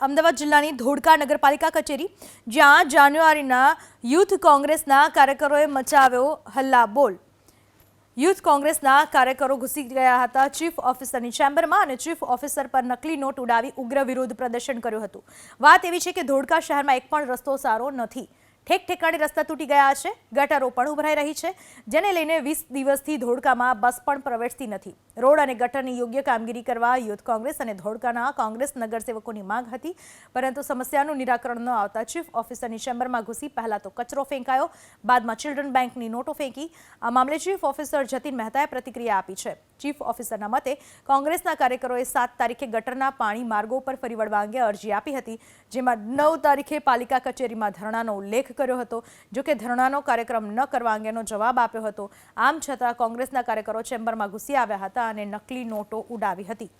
અમદાવાદ જિલ્લાની ધોળકા નગરપાલિકા કચેરી, જ્યાં જાન્યુઆરીના યુથ કોંગ્રેસના કાર્યકરોએ મચાવ્યો હલ્લાબોલ યુથ કોંગ્રેસના કાર્યકરો ઘૂસી ગયા હતા ચીફ ઓફિસરની ચેમ્બરમાં અને ચીફ ઓફિસર પર નકલી નોટ ઉડાવી ઉગ્ર વિરોધ પ્રદર્શન કર્યું હતું. વાત એવી છે કે ધોળકા શહેરમાં એક પણ રસ્તો સારો નથી. ઠેક ઠેકાણે રસ્તા તૂટી ગયા છે. ગટરો પણ ઉભરાઈ રહી છે, જેને લઈને વીસ દિવસથી ધોળકામાં બસ પણ પ્રવેશતી નથી. રોડ અને ગટરની યોગ્ય કામગીરી કરવા યુથ કોંગ્રેસ અને ધોળકાના કોંગ્રેસ નગરસેવકોની માંગ હતી, પરંતુ સમસ્યાનું નિરાકરણ ન આવતા ચીફ ઓફિસરની ચેમ્બરમાં ઘૂસી પહેલા તો કચરો ફેંકાયો, બાદમાં ચિલ્ડ્રન બેંકની નોટો ફેંકી. આ મામલે ચીફ ઓફિસર જતીન મહેતાએ પ્રતિક્રિયા આપી છે. ચીફ ઓફિસરના મતે, કોંગ્રેસના કાર્યકરોએ સાત તારીખે ગટરના પાણી માર્ગો પર ફરી વળવા અંગે અરજી આપી હતી, જેમાં નવ તારીખે પાલિકા કચેરીમાં ધરણાનો ઉલ્લેખ કર્યો હતો. જો કે ધરણાનો કાર્યક્રમ ન કરવા અંગેનો જવાબ આપ્યો હતો. આમ છતાં કોંગ્રેસના કાર્યકરો ચેમ્બરમાં ઘૂસી આવ્યા હતા અને નકલી નોટો ઉડાવી હતી.